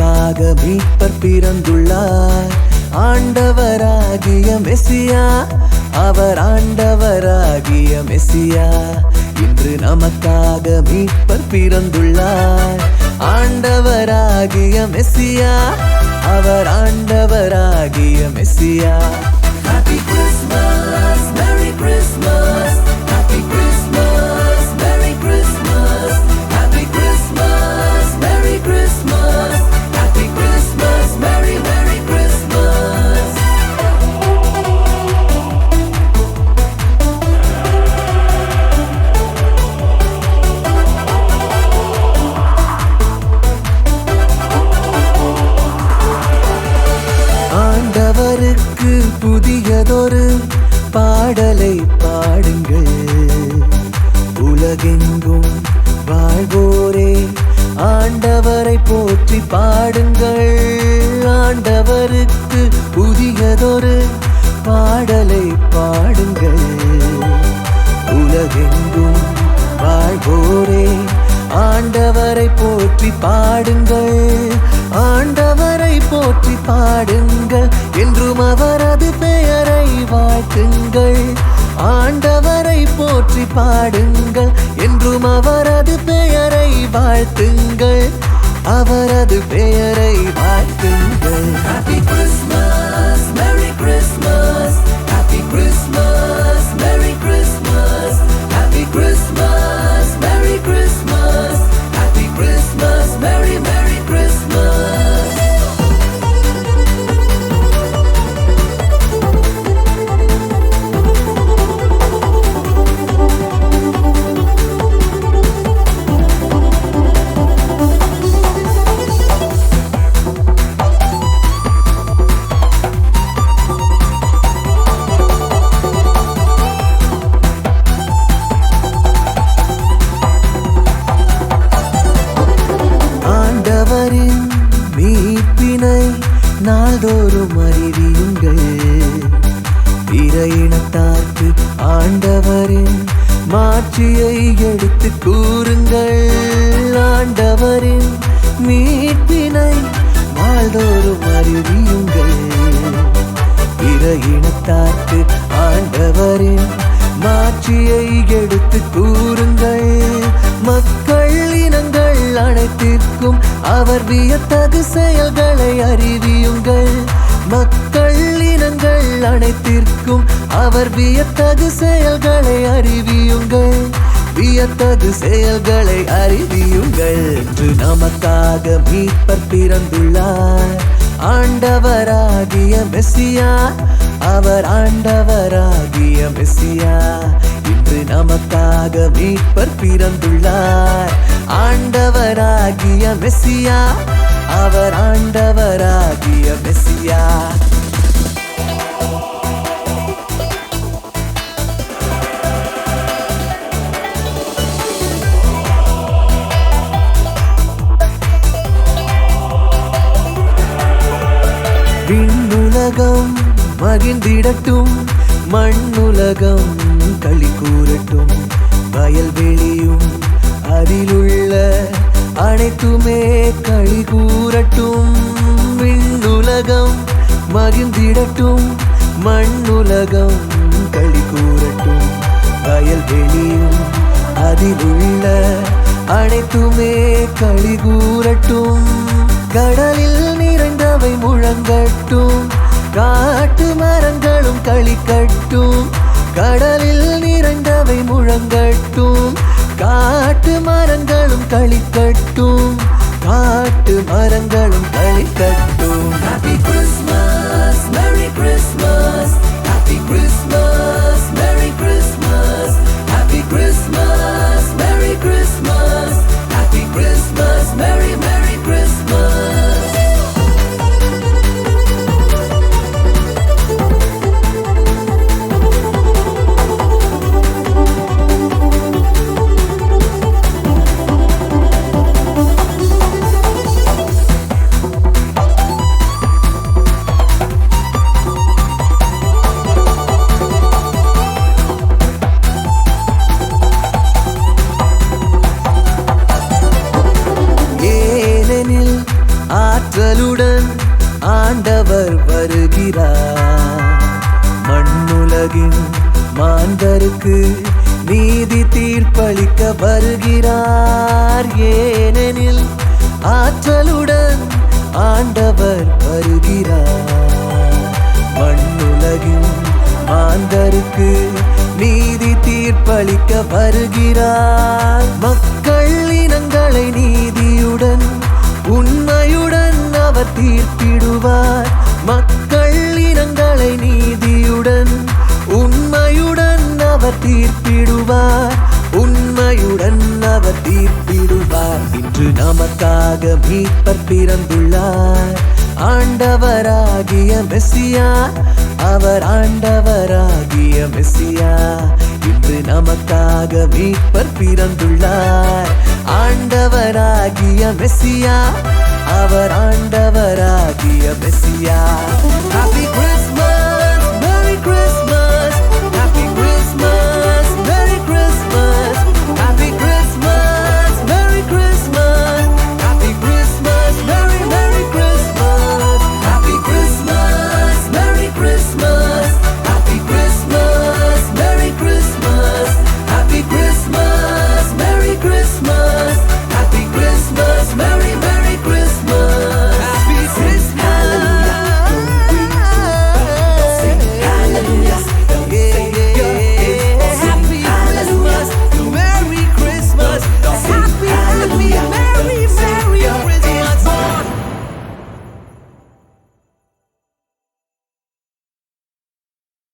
நமக்காக மீட்பர் பிறந்துள்ளார். ஆண்டவராகிய மெசியா அவர் ஆண்டவராகிய மெசியா இன்று நமக்காக மீட்பர் பிறந்துள்ளார். ஆண்டவராகிய மெசியா அவர் ஆண்டவராகிய மெசியா. புதியதொரு பாடலை பாடுங்கள். உலகெங்கும் வாழ்வோரே ஆண்டவரை போற்றி பாடுங்கள். ஆண்டவருக்கு புதியதொரு பாடலை பாடுங்கள். உலகெங்கும் வாழ்வோரே ஆண்டவரை போற்றி பாடுங்கள். ஆண்டவரை என்றும் அவரது பெயரை வாழ்த்துங்கள். ஆண்டவரை போற்றி பாடுங்கள். என்றும் அவரது பெயரை வாழ்த்துங்கள். அவரது பெயரை வாழ்த்து தோறும் அறிவியுங்கள். பிற இனத்தார்க்கு ஆண்டவரின் மாட்சியை எடுத்து கூறுங்கள். ஆண்டவரின் மீட்பினை நாள்தோறும் அறிவியுங்கள். பிற இனத்தார்க்கு ஆண்டவரின் மாட்சியை எடுத்து கூறுங்கள். அனைத்திற்கும் அவர் வியத்தகு செயல்களை அறிவியுங்கள். மக்கள் இனங்கள் அனைத்திற்கும் அவர் வியத்தகு செயல்களை அறிவியுங்கள். வியத்தகு செயல்களை அறிவியுங்கள் என்று நமக்காக மீட்பர் பிறந்துள்ளார். ஆண்டவராகிய மெஸ்ஸியா அவர் ஆண்டவராகிய மெஸ்ஸியா நமக்காக மீட்பர் பிறந்துள்ளார் ஆண்டவராகிய மெஸ்ஸியா அவர் ஆண்டவராகிய மெஸ்ஸியா விண்ணுலகம் மகிழ்ந்திடட்டும் மண்ணுலகம் களி கூறட்டும். வயல்வெளியும் அதிலுள்ள அனைத்துமே களி கூறட்டும். விண்ணுலகம் மகிழ்ந்திடட்டும். மண்ணுலகம் களி கூறட்டும். வயல்வெளியும் அதிலுள்ள அனைத்துமே களி கூறட்டும். கடலில் நிறைந்தவை முழங்கட்டும். காட்டு மரங்களும் களி கட்டும். கடலில் நிறைந்த நிறைந்தவை முழங்கட்டும். காட்டு மரங்களும் களிக்கட்டும். காட்டு மரங்களும் களிக்கட்டும். ஆற்றலுடன் ஆண்டவர் வருகிறார். மண்ணுலகின் மாந்தருக்கு நீதி தீர்ப்பளிக்க வருகிறார். ஏனெனில் ஆற்றலுடன் ஆண்டவர் வருகிறார். மண்ணுலகின் மாந்தருக்கு நீதி தீர்ப்பளிக்க வருகிறார். மக்கள் அவர் தீர்த்திடுவார் இன்று நமக்காக மீட்பர் பிறந்துள்ளார். ஆண்டவராகிய மெஸ்ஸியா அவர் ஆண்டவராகிய மெஸ்ஸியா இன்று நமக்காக மீட்பர் பிறந்துள்ளார். ஆண்டவராகிய மெஸ்ஸியா அவர் ஆண்டவராகிய messiah. Happy Christmas merry Christmas